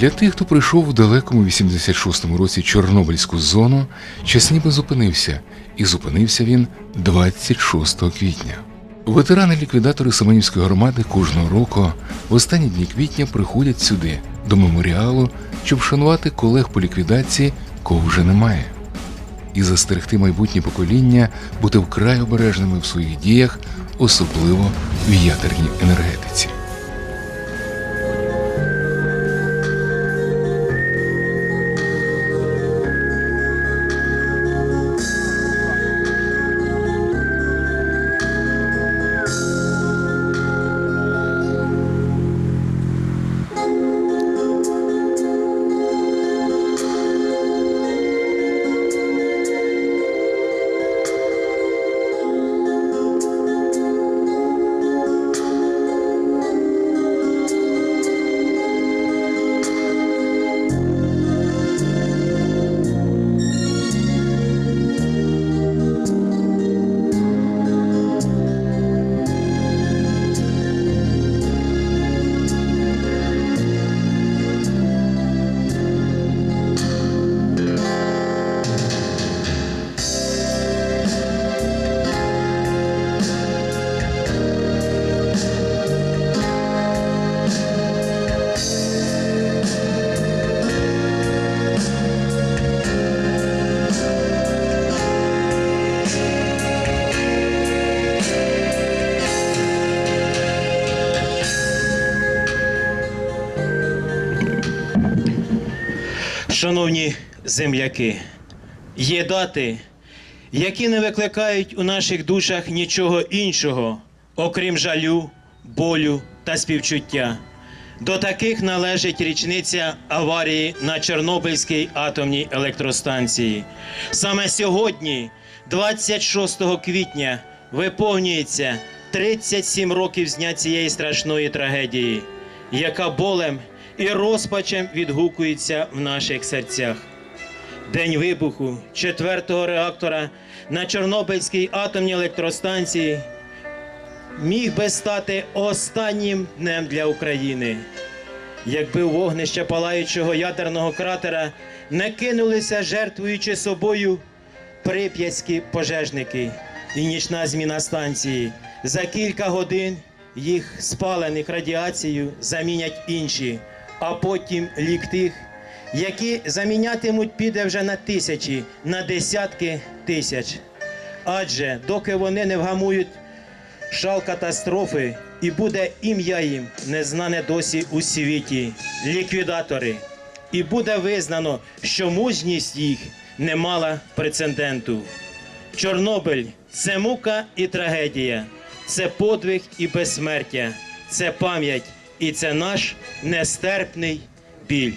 Для тих, хто прийшов в далекому 86-му році Чорнобильську зону, час ніби зупинився, і зупинився він 26 квітня. Ветерани-ліквідатори Семенівської громади кожного року в останні дні квітня приходять сюди, до меморіалу, щоб вшанувати колег по ліквідації, кого вже немає, і застерегти майбутнє покоління бути вкрай обережними в своїх діях, особливо в ядерній енергетиці. Шановні земляки, є дати, які не викликають у наших душах нічого іншого, окрім жалю, болю та співчуття. До таких належить річниця аварії на Чорнобильській атомній електростанції. Саме сьогодні, 26 квітня, виповнюється 37 років з дня цієї страшної трагедії, яка болем і розпачем відгукується в наших серцях. День вибуху четвертого реактора на Чорнобильській атомній електростанції міг би стати останнім днем для України, якби вогнище палаючого ядерного кратера не кинулися, жертвуючи собою прип'ятські пожежники і нічна зміна станції. За кілька годин їх спалених радіацією замінять інші, а потім лік тих, які замінятимуть піде вже на тисячі, на десятки тисяч. Адже доки вони не вгамують шал катастрофи, і буде ім'я їм незнане досі у світі, ліквідатори. І буде визнано, що мужність їх не мала прецеденту. Чорнобиль це мука і трагедія, це подвиг і безсмертя, це пам'ять і це наш нестерпний біль.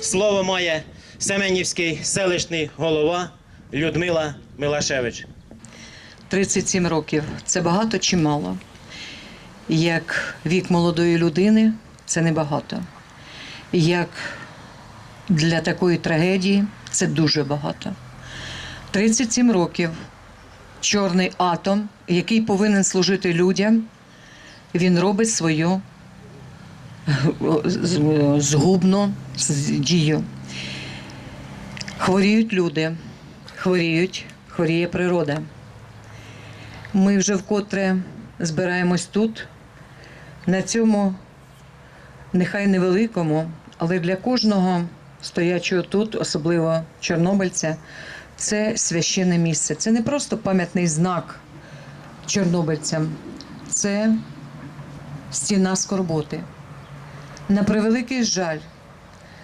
Слово має Семенівський селищний голова Людмила Милашевич. 37 років це багато чи мало. Як вік молодої людини це небагато. Як для такої трагедії це дуже багато. 37 років чорний атом, який повинен служити людям, він робить свою з- згубну дію. Хворіють люди, хворіють, хворіє природа. Ми вже вкотре збираємось тут, на цьому нехай невеликому, але для кожного стоячого тут, особливо чорнобильця, це священне місце. Це не просто пам'ятний знак чорнобильцям, це стіна скорботи. На превеликий жаль,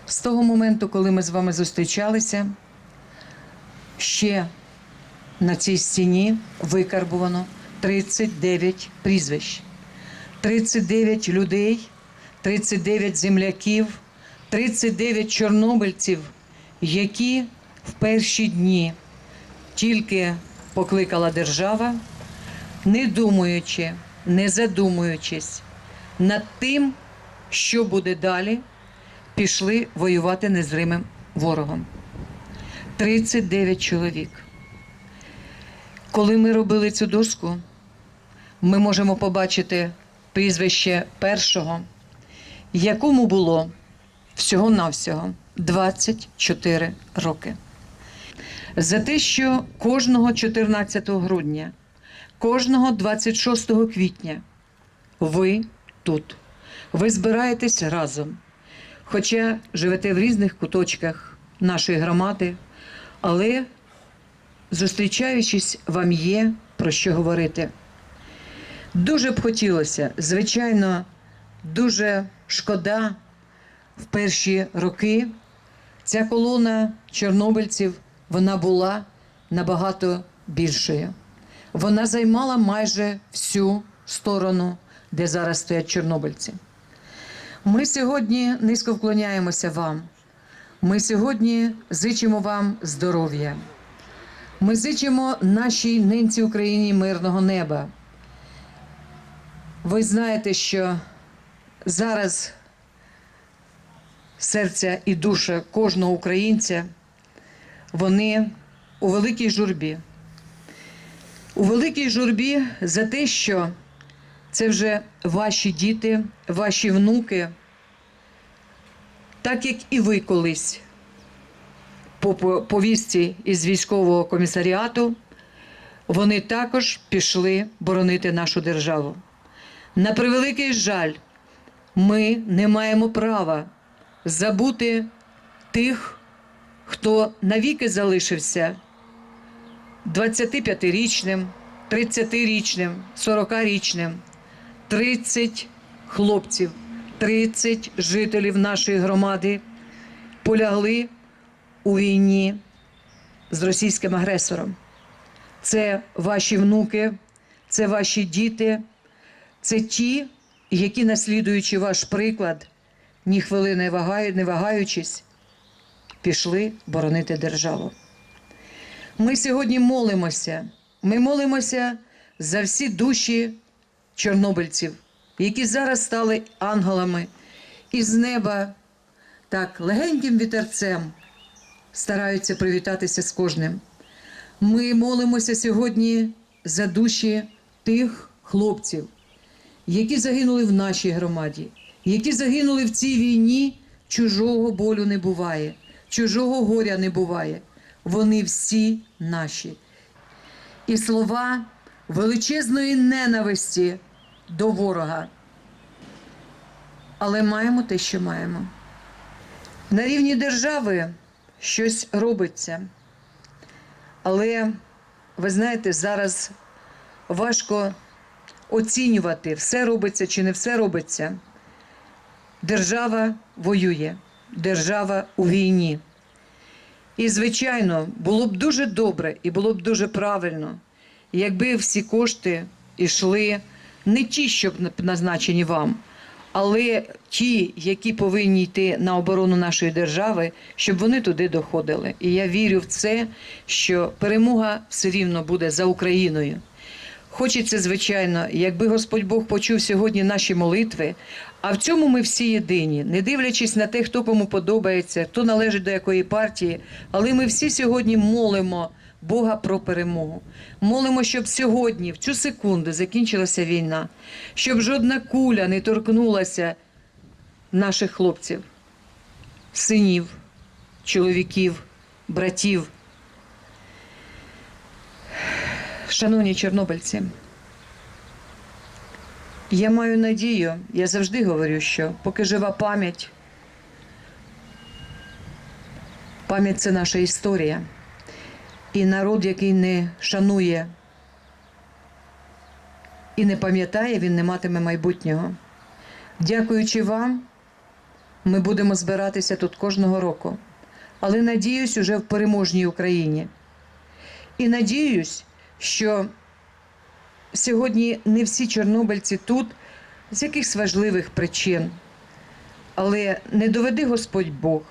з того моменту, коли ми з вами зустрічалися, ще на цій стіні викарбувано 39 прізвищ, 39 людей, 39 земляків, 39 чорнобильців, які в перші дні тільки покликала держава, не думаючи, не задумуючись над тим, що буде далі, пішли воювати незримим ворогом. 39 чоловік. Коли ми робили цю дошку, ми можемо побачити прізвище першого, якому було всього-навсього 24 роки. За те, що кожного 14 грудня, кожного 26 квітня ви тут, ви збираєтесь разом, хоча живете в різних куточках нашої громади, але зустрічаючись, вам є про що говорити. Дуже б хотілося, звичайно, дуже шкода в перші роки. Ця колона чорнобильців вона була набагато більшою. Вона займала майже всю сторону, де зараз стоять чорнобильці. Ми сьогодні низько вклоняємося вам. Ми сьогодні зичимо вам здоров'я. Ми зичимо нашій ненці Україні мирного неба. Ви знаєте, що зараз серця і душа кожного українця, вони у великій журбі. У великій журбі за те, що це вже ваші діти, ваші внуки, так як і ви колись по по- повістці із військового комісаріату, вони також пішли боронити нашу державу. На превеликий жаль, ми не маємо права забути тих, хто навіки залишився 25-річним, 30-річним, 40-річним, 30 хлопців, 30 жителів нашої громади полягли у війні з російським агресором. Це ваші внуки, це ваші діти, це ті, які, наслідуючи ваш приклад, ні хвилини не вагаючись, пішли боронити державу. Ми сьогодні молимося. Ми молимося за всі душі чорнобильців, які зараз стали ангелами і з неба так легеньким вітерцем стараються привітатися з кожним. Ми молимося сьогодні за душі тих хлопців, які загинули в нашій громаді, які загинули в цій війні, чужого болю не буває, чужого горя не буває. Вони всі наші. І слова величезної ненависті до ворога. Але маємо те, що маємо. На рівні держави щось робиться. Але ви знаєте, зараз важко оцінювати, все робиться чи не все робиться. Держава воює, держава у війні. І, звичайно, було б дуже добре і було б дуже правильно, якби всі кошти йшли не ті, що назначені вам, але ті, які повинні йти на оборону нашої держави, щоб вони туди доходили. І я вірю в це, що перемога все рівно буде за Україною. Хочеться, звичайно, якби Господь Бог почув сьогодні наші молитви, а в цьому ми всі єдині, не дивлячись на те, хто кому подобається, хто належить до якої партії, але ми всі сьогодні молимо Бога про перемогу. Молимо, щоб сьогодні, в цю секунду, закінчилася війна, щоб жодна куля не торкнулася наших хлопців, синів, чоловіків, братів. Шановні чорнобильці, я маю надію, я завжди говорю, що поки жива пам'ять, пам'ять це наша історія. І народ, який не шанує і не пам'ятає, він не матиме майбутнього. Дякуючи вам, ми будемо збиратися тут кожного року. Але надіюсь, уже в переможній Україні. І надіюсь, що сьогодні не всі чорнобильці тут з якихось важливих причин. Але не доведи Господь Бог,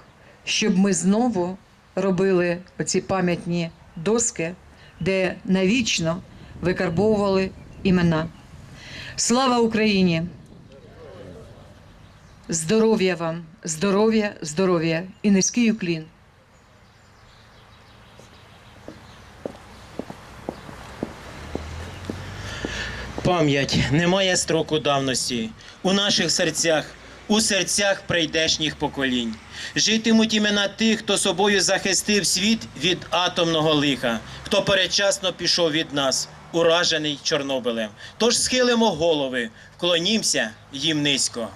щоб ми знову робили оці пам'ятні доски, де навічно викарбовували імена. Слава Україні! Здоров'я вам, здоров'я, здоров'я і низький уклін. Пам'ять не має строку давності. У наших серцях у серцях прийдешніх поколінь. Житимуть імена тих, хто собою захистив світ від атомного лиха, хто передчасно пішов від нас, уражений Чорнобилем. Тож схилимо голови, вклонімся їм низько.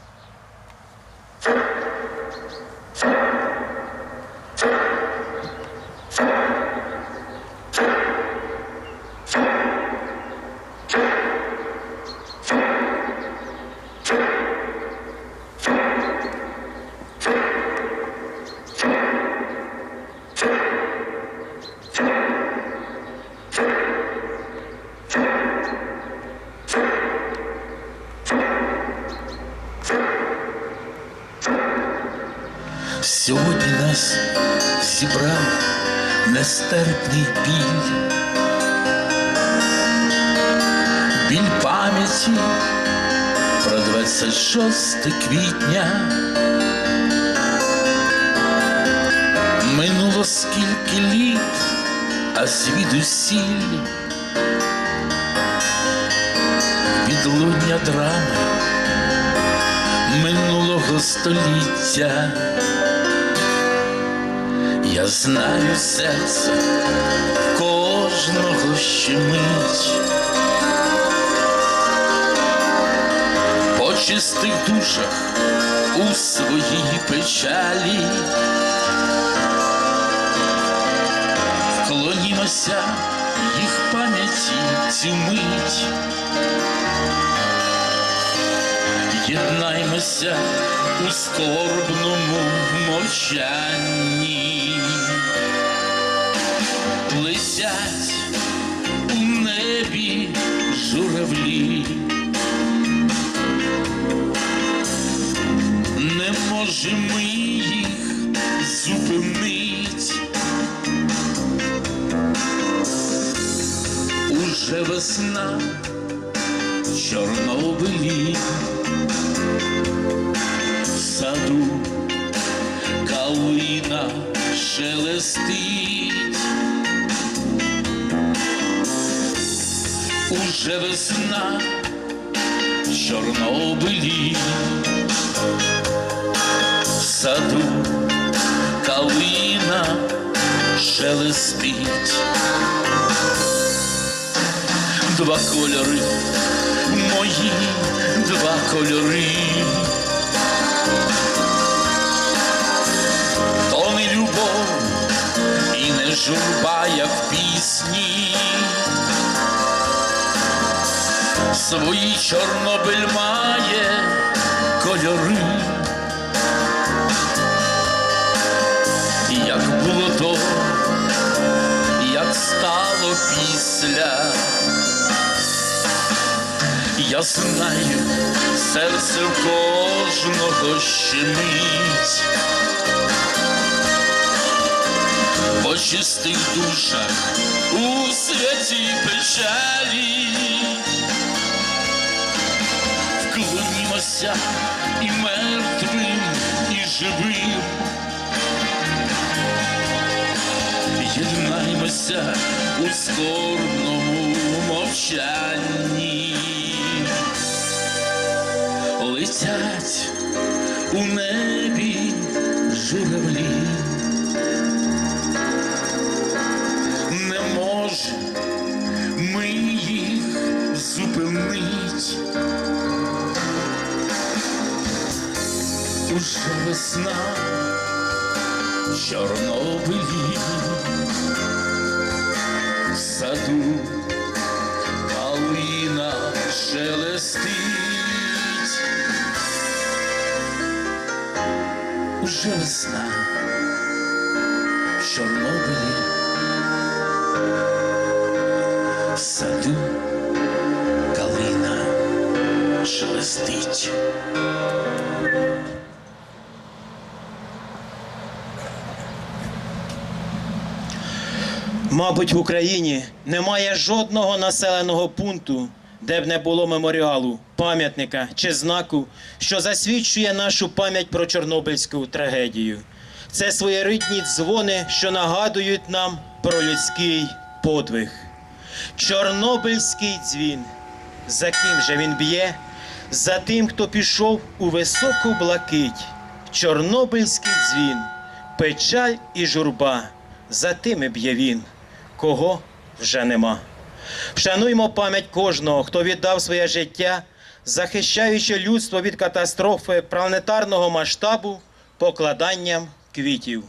Сьогодні нестерпний біль, біль пам'яті про 26 квітня. Минуло скільки літ, а звідусіль відлуння драми минулого століття. Знаю серце кожного щемить. По чистих душах у своїй печалі. Вклонімося їх пам'яті цю мить. Єднаймося у скорбному мовчанні, журавлі, не можемо їх зупинить. Уже весна Чорнобилі в саду калина шелестить. Уже весна в Чорнобилі в саду калина шелестить. Два кольори мої, два кольори. То не любов і не журба, як пісні. Свої Чорнобиль має кольори. Як було то, як стало після. Я знаю, серце в кожного щемить. По чистих душах у святій печалі. Вклонімося і мертвим, і живим. Єднаймося у скорбному мовчанні. Летять у небі журавлі. Не може Уже весна Чорнобилі, в саду калина шелестить. Уже весна Чорнобилі, в саду калина шелестить. Мабуть, в Україні немає жодного населеного пункту, де б не було меморіалу, пам'ятника чи знаку, що засвідчує нашу пам'ять про Чорнобильську трагедію. Це своєрідні дзвони, що нагадують нам про людський подвиг. Чорнобильський дзвін. За ким же він б'є? За тим, хто пішов у високу блакить, Чорнобильський дзвін, печаль і журба, за тими б'є він, кого вже нема. Вшануймо пам'ять кожного, хто віддав своє життя, захищаючи людство від катастрофи планетарного масштабу покладанням квітів.